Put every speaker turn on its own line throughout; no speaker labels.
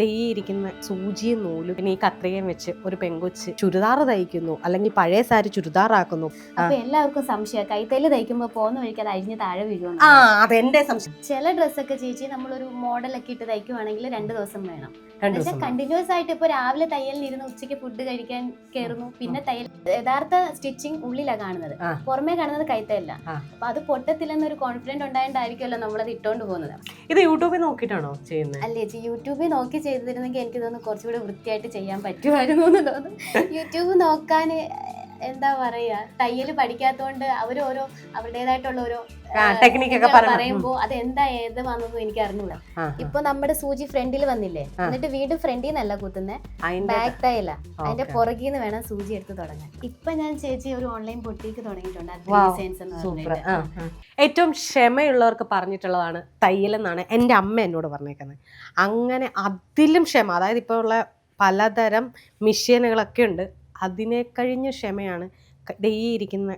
Day ഇരിക്കുന്ന സൂചിയും നൂലും പിന്നെ ഈ കത്രികയും വെച്ച് ഒരു പെങ്കൊച്ച് ചുരിദാർ തയ്ക്കുന്നു അല്ലെങ്കിൽ പഴയ സാരി ചുരിദാറാക്കുന്നു.
അപ്പൊ എല്ലാവർക്കും സംശയം കൈത്തൈൽ തയ്ക്കുമ്പോ പോകുന്ന വഴിക്ക് അത് അഴിഞ്ഞ് താഴെ വീഴുന്നു
ആ അതെന്റെ സംശയം.
ചില ഡ്രസ്സൊക്കെ ചേച്ചി നമ്മളൊരു മോഡലൊക്കെ ഇട്ട് തയ്ക്കുവാണെങ്കിൽ രണ്ട് ദിവസം വേണം. കണ്ടിന്യൂസ് ആയിട്ട് ഇപ്പൊ രാവിലെ തയ്യലിരുന്ന് ഉച്ചയ്ക്ക് ഫുഡ് കഴിക്കാൻ കയറുന്നു പിന്നെ തയ്യൽ യഥാർത്ഥ സ്റ്റിച്ചിങ് ഉള്ളിലാണ് കാണുന്നത്. പുറമേ കാണുന്നത് കൈത്തയല്ല
ആ.
അപ്പൊ അത് പൊട്ടത്തില്ലെന്നൊരു കോൺഫിഡന്റ് ഉണ്ടായിട്ടായിരിക്കുമല്ലോ നമ്മളത് ഇട്ടോണ്ട് പോകുന്നത്.
ഇത് യൂട്യൂബിൽ നോക്കിയിട്ടാണോ ചെയ്യുന്നത്
അല്ലേ ചേച്ചി യൂട്യൂബിൽ നോക്കി ചെയ്തിരുന്നെങ്കിൽ എനിക്ക് തോന്നുന്നു കുറച്ചുകൂടെ വൃത്തിയായിട്ട് ചെയ്യാൻ പറ്റുമായിരുന്നു എന്ന് തോന്നുന്നു. യൂട്യൂബ് നോക്കാൻ എന്താ പറയുക തയ്യൽ പഠിക്കാത്തതുകൊണ്ട് അവർ ഓരോ അവരുടേതായിട്ടുള്ള ഓരോ പറയുമ്പോ അത് എന്താ ഏത് വന്നതും എനിക്ക് അറിഞ്ഞൂടാ ഇപ്പൊ നമ്മുടെ സൂചി ഫ്രണ്ടിൽ വന്നില്ലേ? എന്നിട്ട് വീണ്ടും ഫ്രണ്ടിൽ നിന്നല്ല കുത്തുന്നേ
അതിന്റെ
ബാക്ക് തൈല അതിന്റെ പുറകിൽ നിന്ന് വേണം സൂചി എടുത്ത് തുടങ്ങാൻ. ഇപ്പൊ ഞാൻ ചേച്ചി ഒരു ഓൺലൈൻ പൊട്ടിക്ക് തുടങ്ങിയിട്ടുണ്ട്.
ഏറ്റവും ക്ഷമയുള്ളവർക്ക് പറഞ്ഞിട്ടുള്ളതാണ് തയ്യൽ എന്നാണ് എന്റെ അമ്മ എന്നോട് പറഞ്ഞേക്കുന്നത്. അങ്ങനെ അതിലും ക്ഷമ അതായത് ഇപ്പോൾ ഉള്ള പലതരം മെഷീനുകളൊക്കെ ഉണ്ട്. അതിനെ കഴിഞ്ഞ ക്ഷമയാണ് ഡേ ഇരിക്കുന്ന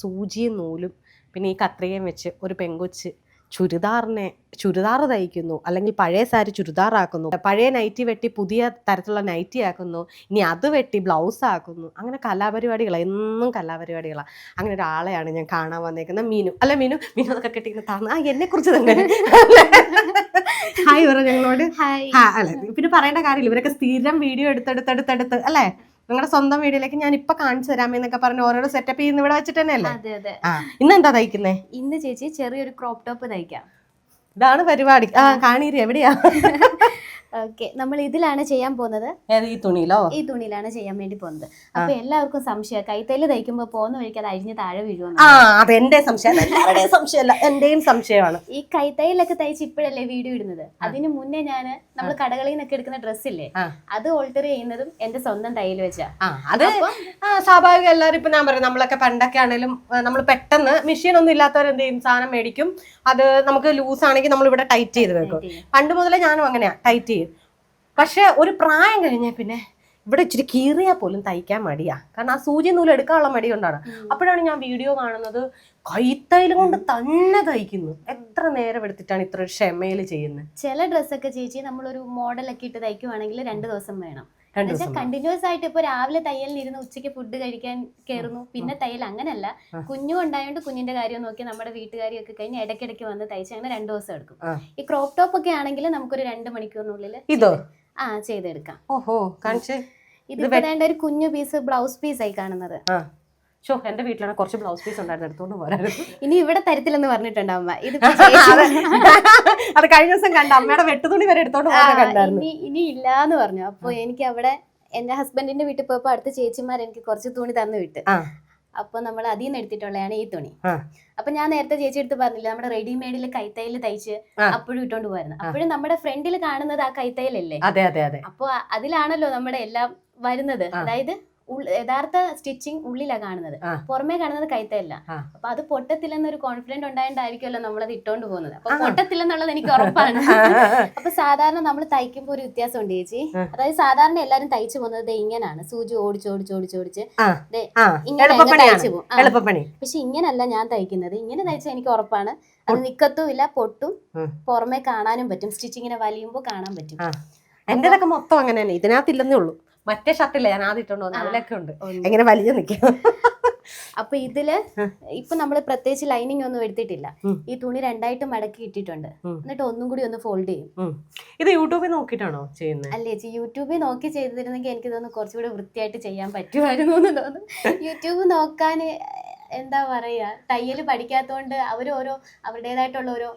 സൂചിയും നൂലും പിന്നെ ഈ കത്രികയും വെച്ച് ഒരു പെങ്കൊച്ച് ചുരിദാറിനെ ചുരിദാർ തയ്ക്കുന്നു അല്ലെങ്കിൽ പഴയ സാരി ചുരിദാറാക്കുന്നു പഴയ നൈറ്റി വെട്ടി പുതിയ തരത്തിലുള്ള നൈറ്റി ആക്കുന്നു ഇനി അത് വെട്ടി ബ്ലൗസ് ആക്കുന്നു അങ്ങനെ കലാപരിപാടികളാണ് എന്നും കലാപരിപാടികളാണ് അങ്ങനെ ഒരാളെയാണ് ഞാൻ കാണാൻ വന്നേക്കുന്നത്. മീനു. അല്ല മീനു മീനു അതൊക്കെ കിട്ടിയിരുന്നു താന്ന്. ആ എന്നെ കുറിച്ച് തന്നെ. ഹായ് പറ ഞങ്ങളോട്.
ഹായ്.
അല്ല പിന്നെ പറയേണ്ട കാര്യമില്ല. ഇവരൊക്കെ സ്ഥിരം വീഡിയോ എടുത്തെടുത്തെടുത്തെടുത്ത് അല്ലേ? നിങ്ങളുടെ സ്വന്തം വീഡിയോയിലേക്ക് ഞാൻ ഇപ്പൊ കാണിച്ചു തരാം എന്നൊക്കെ പറഞ്ഞ് ഓരോരോ സെറ്റപ്പ് ചെയ്യുന്ന ഇവിടെ വെച്ചിട്ട് തന്നെയല്ലേ?
അതെ അതെ.
ആ. ഇന്നെന്താ തയ്ക്കുന്നേ?
ഇന്ന് ചേച്ചി ചെറിയൊരു ക്രോപ്പ് ടോപ്പ് തയ്ക്കാം.
ഇതാണ് പരിപാടി. ആ കാണീരി എവിടെയാ?
ഓക്കെ നമ്മൾ ഇതിലാണ് ചെയ്യാൻ പോകുന്നത്.
ഈ തുണിയിലോ?
ഈ തുണിയിലാണ് ചെയ്യാൻ വേണ്ടി പോകുന്നത്. അപ്പൊ എല്ലാവർക്കും സംശയം കൈത്തൈൽ തയ്ക്കുമ്പോ പോകുന്ന വഴിക്ക് അത് അഴിഞ്ഞ് താഴെ വീഴുമെന്ന്
ആ അതെന്റെ സംശയം സംശയമല്ല എന്റെയും സംശയമാണ്.
ഈ കൈത്തൈലൊക്കെ തയ്ച്ച് ഇപ്പോഴല്ലേ വീഡിയോ ഇടുന്നത്? അതിന് മുന്നേ ഞാൻ നമ്മൾ കടകളിൽ നിന്നൊക്കെ എടുക്കുന്ന ഡ്രസ്സില്ലേ അത് ഓൾട്ടർ ചെയ്യുന്നതും എന്റെ സ്വന്തം തയ്യൽ വെച്ചാ.
അത് സ്വാഭാവികം എല്ലാവരും ഇപ്പൊ ഞാൻ പറയാം നമ്മളൊക്കെ പണ്ടൊക്കെ ആണെങ്കിലും നമ്മൾ പെട്ടെന്ന് മെഷീൻ ഒന്നും ഇല്ലാത്തവർ എന്ത് ചെയ്യും? സാധനം മേടിക്കും. അത് നമുക്ക് ലൂസ് ആണെങ്കിൽ നമ്മൾ ഇവിടെ ടൈറ്റ് ചെയ്ത് വെക്കും. പണ്ട് മുതലേ ഞാനും അങ്ങനെയാ ടൈറ്റ് ചെയ്യും പക്ഷെ ഒരു പ്രായം കഴിഞ്ഞ പിന്നെ ഇവിടെ ഇച്ചിരി കീറിയാൽ പോലും തയ്ക്കാൻ മടിയാ. കാരണം ആ സൂചി നൂൽ എടുക്കാനുള്ള മടി കൊണ്ടാണ്. അപ്പോഴാണ് ഞാൻ വീഡിയോ കാണുന്നത് കൈത്തൈൽ കൊണ്ട് തന്നെ തയ്ക്കുന്നു. എത്ര നേരം എടുത്തിട്ടാണ് ഇത്ര ക്ഷമയിൽ ചെയ്യുന്നത്
ചില ഡ്രസ്സൊക്കെ ചേച്ചി നമ്മളൊരു മോഡലൊക്കെ ഇട്ട് തയ്ക്കുവാണെങ്കിൽ രണ്ട് ദിവസം വേണം. കണ്ടിന്യൂസ് ആയിട്ട് ഇപ്പൊ രാവിലെ തയ്യലിനിരുന്ന് ഉച്ചയ്ക്ക് ഫുഡ് കഴിക്കാൻ കയറുന്നു പിന്നെ തയ്യൽ അങ്ങനല്ല. കുഞ്ഞു ഉണ്ടായോണ്ട് കുഞ്ഞിന്റെ കാര്യം നോക്കി നമ്മുടെ വീട്ടുകാരിയൊക്കെ കഴിഞ്ഞ് ഇടയ്ക്കിടയ്ക്ക് വന്ന് തയ്ച്ച് അങ്ങനെ രണ്ടു ദിവസം എടുക്കും. ഈ ക്രോപ്പ് ടോപ്പ് ഒക്കെ ആണെങ്കിൽ നമുക്കൊരു രണ്ട് മണിക്കൂറിനുള്ളിൽ
ഇതോ?
ആ ചെയ്തെടുക്കാം.
ഓഹോ കാണിച്ചേ.
ഇത് വേണ്ട ഒരു കുഞ്ഞു പീസ് ബ്ലൗസ് പീസ് ആയി കാണുന്നത്.
ഷോ എന്റെ വീട്ടിലാണ് കുറച്ച് ബ്ലൗസ് പീസ് ഉണ്ടായിരുന്നു എടുത്തോണ്ട് പോരായിരുന്നു.
ഇനി ഇവിടെ തരത്തില്ലെന്ന് പറഞ്ഞിട്ടുണ്ട് അമ്മ? ഇത്
അത്. കഴിഞ്ഞ ദിവസം കണ്ട. അമ്മയുടെ വെട്ടുതുണി വരെ എടുത്തോണ്ട്
ഇനി ഇനി ഇല്ലാന്ന് പറഞ്ഞു. അപ്പൊ എനിക്ക് അവിടെ എന്റെ ഹസ്ബൻഡിന്റെ വീട്ടിൽ പോയപ്പോ അടുത്ത ചേച്ചിമാർ എനിക്ക് കുറച്ച് തുണി തന്നു വിട്ട്. അപ്പൊ നമ്മൾ അതിൽ നിന്ന് എടുത്തിട്ടുള്ളതാണ് ഈ തുണി. അപ്പൊ ഞാൻ നേരത്തെ ചേച്ചി എടുത്ത് പറഞ്ഞില്ല നമ്മുടെ റെഡിമെയ്ഡിൽ കൈത്തൈൽ തയ്ച്ച്. അപ്പോഴും ഇട്ടോണ്ട് പോയിരുന്നു അപ്പോഴും നമ്മുടെ ഫ്രണ്ടിൽ കാണുന്നത് ആ കൈത്തൈലല്ലേ
അതെ അതെ അതെ.
അപ്പൊ അതിലാണല്ലോ നമ്മുടെ എല്ലാം വരുന്നത്. അതായത് യഥാർത്ഥ സ്റ്റിച്ചിങ് ഉള്ളിലാണ് കാണുന്നത്. പുറമേ കാണുന്നത്
കൈത്തല്ല.
അപ്പൊ അത് പൊട്ടത്തില്ലെന്നൊരു കോൺഫിഡന്റ് ഉണ്ടായിട്ടായിരിക്കുമല്ലോ നമ്മളത് ഇട്ടോണ്ട് പോകുന്നത്. അപ്പൊ. പൊട്ടത്തില്ലെന്നുള്ളത് എനിക്ക് ഉറപ്പാണ്. അപ്പൊ സാധാരണ നമ്മൾ തയ്ക്കുമ്പോൾ ഒരു വ്യത്യാസം ഉണ്ട് ചേച്ചി അതായത് സാധാരണ എല്ലാരും തയ്ച്ചു പോകുന്നത് ഇങ്ങനാണ്. സൂചി ഓടിച്ച് ഓടിച്ച് ഓടിച്ച് ഓടിച്ച് ഇങ്ങനെ തയ്ച്ചു പോകും. പക്ഷെ ഇങ്ങനല്ല ഞാൻ തയ്ക്കുന്നത്. ഇങ്ങനെ തയ്ച്ചാൽ എനിക്ക് ഉറപ്പാണ്. അത് നിക്കത്തും ഇല്ല പൊട്ടും. പുറമേ കാണാനും പറ്റും. സ്റ്റിച്ചിങ്ങിനെ വലിയുമ്പോൾ കാണാൻ പറ്റും.
എന്റേതൊക്കെ മൊത്തം അങ്ങനെ തന്നെ ഇതിനകത്തില്ലെന്നേ ഉള്ളൂ. മറ്റേ ഷർട്ടില്ല ഞാൻ ആദ്യം ഇട്ടോണ്ട് വന്നത്. അതിലൊക്കെ ഉണ്ട്. എങ്ങനെ വലിയ നിൽക്കും
അപ്പൊ
ഇതിൽ.
ഇപ്പൊ നമ്മൾ പ്രത്യേകിച്ച് ലൈനിങ് ഒന്നും എടുത്തിട്ടില്ല. ഈ തുണി രണ്ടായിട്ട് മടക്കി ഇട്ടിട്ടുണ്ട്. എന്നിട്ട് ഒന്നും കൂടി ഒന്ന് ഫോൾഡ് ചെയ്യും
ഇത് യൂട്യൂബിൽ നോക്കിയിട്ടാണോ ചെയ്യുന്നത്
അല്ലേ ചേച്ചി യൂട്യൂബിൽ നോക്കി ചെയ്തിരുന്നെങ്കിൽ എനിക്ക് തോന്നുന്നു കുറച്ചുകൂടി വൃത്തിയായിട്ട് ചെയ്യാൻ പറ്റുമായിരുന്നു എന്ന് തോന്നുന്നു യൂട്യൂബ് നോക്കാൻ എന്താ പറയാ തയ്യൽ പഠിക്കാത്തോണ്ട് അവർ ഓരോ അവരുടേതായിട്ടുള്ള ഓരോ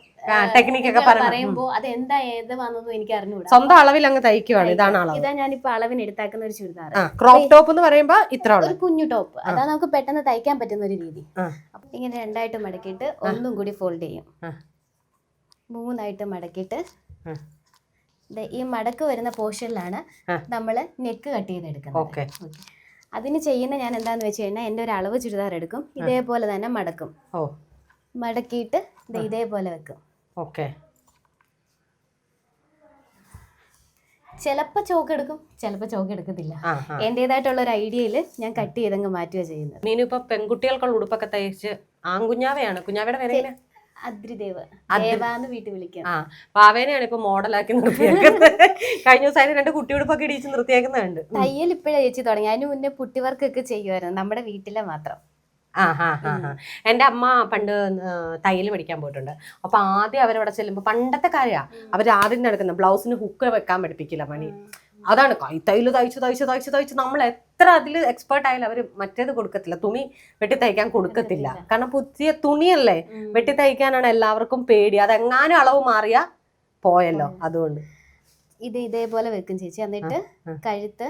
ടെക്നിക്ക് ഒക്കെ.
പറയുമ്പോ അത് എന്താ ഏത് വന്നൊന്നും എനിക്ക് അറിഞ്ഞുകൂടാ
സ്വന്തം അളവിൽ അങ്ങ് തയ്ക്കുവാണ്. ഇതാണ് അളവ്.
ഇതാ ഞാനിപ്പോ അളവിന് എടുത്താക്കുന്ന ഒരു ചുരിദാർ
ക്രോപ്പ് ടോപ്പ് എന്ന് പറയുമ്പോ ഇത്ര
ഒരു കുഞ്ഞു ടോപ്പ് അതാ നമുക്ക് പെട്ടെന്ന് തയ്ക്കാൻ പറ്റുന്ന ഒരു രീതി. ഇങ്ങനെ രണ്ടായിട്ട് മടക്കിയിട്ട് ഒന്നും കൂടി ഫോൾഡ് ചെയ്യും. മൂന്നായിട്ട് മടക്കിയിട്ട് ഈ മടക്ക് വരുന്ന പോർഷനിലാണ്
നമ്മൾ
നമ്മൾ നെക്ക് കട്ട് ചെയ്തെടുക്കുന്നത്
ഓക്കേ.
അതിന് ചെയ്യുന്ന ഞാൻ എന്താന്ന് വെച്ച് കഴിഞ്ഞാൽ എന്റെ ഒരു അളവ് ചുരിദാർ എടുക്കും ഇതേപോലെ തന്നെ മടക്കും.
ഓ.
മടക്കിയിട്ട് ദേ ഇതേപോലെ വെക്കും.
ഓക്കെ.
ചിലപ്പോൾ ചോക്ക് എടുക്കും ചിലപ്പോൾ ചോക്ക് എടുക്കത്തില്ല. എന്റെതായിട്ടുള്ള ഒരു ഐഡിയയിൽ ഞാൻ കട്ട് ചെയ്തങ്ങ് മാറ്റുക ചെയ്യുന്നത്.
മീനു ഇപ്പൊ പെൺകുട്ടികൾക്കുള്ള ഉടുപ്പൊക്കെ തയ്ച്ച് ആൺകുഞ്ഞാവയാണ്. കുഞ്ഞാവയുടെ
അദ്രിദേവ്.
അദ്രി-
ദേവാന്ന് വീട്ടിൽ വിളിക്കാം.
ആ പാവേനെയാണ് ഇപ്പൊ മോഡലാക്കി നിർത്തിയാക്കുന്നത്. കഴിഞ്ഞ ദിവസം അതിന് രണ്ട് കുട്ടിയുടുപ്പൊക്കെ ഇടിച്ച് നിർത്തിയാക്കുന്നുണ്ട്.
തയ്യൽ ഇപ്പോഴാണ് ചേച്ചി തുടങ്ങി. അതിന് മുന്നേ പുട്ടിവർക്കൊക്കെ ചെയ്യുമായിരുന്നു നമ്മുടെ വീട്ടിലെ മാത്രം.
ആ ഹാ ഹാ ഹാ. എന്റെ അമ്മ പണ്ട് തയ്യൽ പഠിക്കാൻ പോയിട്ടുണ്ട്. അപ്പൊ ആദ്യം അവരവിടെ ചെല്ലുമ്പോൾ പണ്ടത്തെ കാര്യ. അവർ ആദ്യം നടക്കുന്ന ബ്ലൗസിന് ഹുക്ക് വെക്കാൻ പഠിപ്പിക്കില്ല പണി. അതാണ് കൈത്തയ്യൽ തയ്ച്ച് തയ്ച്ച് തയ്ച്ച് തയ്ച്ച് നമ്മൾ എത്ര അതിൽ എക്സ്പേർട്ട് ആയാലും അവർ മറ്റേത് കൊടുക്കത്തില്ല. തുണി വെട്ടി തയ്ക്കാൻ കൊടുക്കത്തില്ല. കാരണം പുതിയ തുണിയല്ലേ. വെട്ടി തയ്ക്കാനാണ് എല്ലാവർക്കും പേടി. അതെങ്ങാനും അളവ് മാറിയാ പോയല്ലോ. അതുകൊണ്ട്.
ഇത് ഇതേപോലെ വെക്കും ചേച്ചി. എന്നിട്ട്. കഴുത്ത്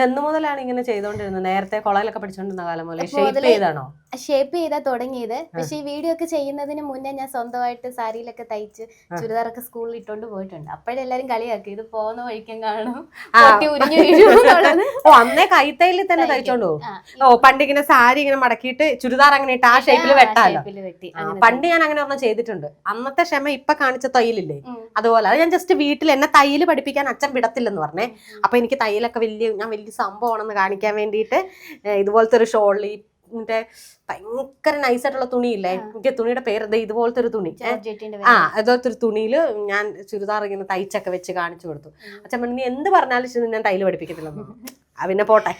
എന്ന് മുതലാണ് ഇങ്ങനെ ചെയ്തോണ്ടിരുന്നത്? നേരത്തെ കൊളയിലൊക്കെ പഠിച്ചോണ്ടിരുന്ന കാലം മുതലേ. ഷേപ്പ് ചെയ്താണോ?
ഷേപ്പ് ചെയ്താ തുടങ്ങിയത്. പക്ഷെ ഈ വീഡിയോ ഒക്കെ ചെയ്യുന്നതിന് മുന്നേ ഞാൻ സ്വന്തമായിട്ട് സാരിയിലൊക്കെ തയ്ച്ച് ചുരിദാറൊക്കെ സ്കൂളിൽ ഇട്ടോണ്ട് പോയിട്ടുണ്ട്. അപ്പോഴെല്ലാരും കളിയാക്കി ഇത് പോകുന്ന വഴിക്കും കാണും. ഉരിഞ്ഞു.
ഓ അന്നേ കൈത്തൈലിൽ തന്നെ. തയ്ച്ചോണ്ട് ഓ പണ്ട് ഇങ്ങനെ സാരി ഇങ്ങനെ മടക്കിയിട്ട് ചുരിദാർ അങ്ങനെ ഇട്ട് ആ ഷേപ്പിൽ വെട്ടാലോ? പണ്ട് ഞാൻ അങ്ങനെ ഒരെണ്ണം ചെയ്തിട്ടുണ്ട്. അന്നത്തെ ക്ഷമ ഇപ്പൊ കാണിച്ച തയ്യലില്ലേ? അതുപോലെ. അത് ഞാൻ ജസ്റ്റ് വീട്ടിൽ എന്നെ തയ്യൽ പഠിപ്പിക്കാൻ അച്ഛൻ വിടത്തില്ലെന്ന് പറഞ്ഞേ. അപ്പൊ എനിക്ക് തയ്യലൊക്കെ വലിയ ഞാൻ വലിയ സംഭവമാണെന്ന് കാണിക്കാൻ വേണ്ടിയിട്ട് ഇതുപോലത്തെ ഒരു ഷോളി മറ്റേ ഭയങ്കര നൈസായിട്ടുള്ള തുണിയില്ലേ? എനിക്ക് തുണിയുടെ പേര് ഇതുപോലത്തെ ഒരു തുണി. ആ അതുപോലത്തെ ഒരു തുണിയിൽ ഞാൻ ചുരിദാർ ഇങ്ങനെ തയ്ച്ചൊക്കെ വെച്ച് കാണിച്ചു കൊടുത്തു. അച്ഛൻ പറഞ്ഞു നീ എന്ത് പറഞ്ഞാലും ഞാൻ തയ്യൽ പഠിപ്പിക്കത്തില്ലെന്ന്. ആ പിന്നെ പോട്ടെ.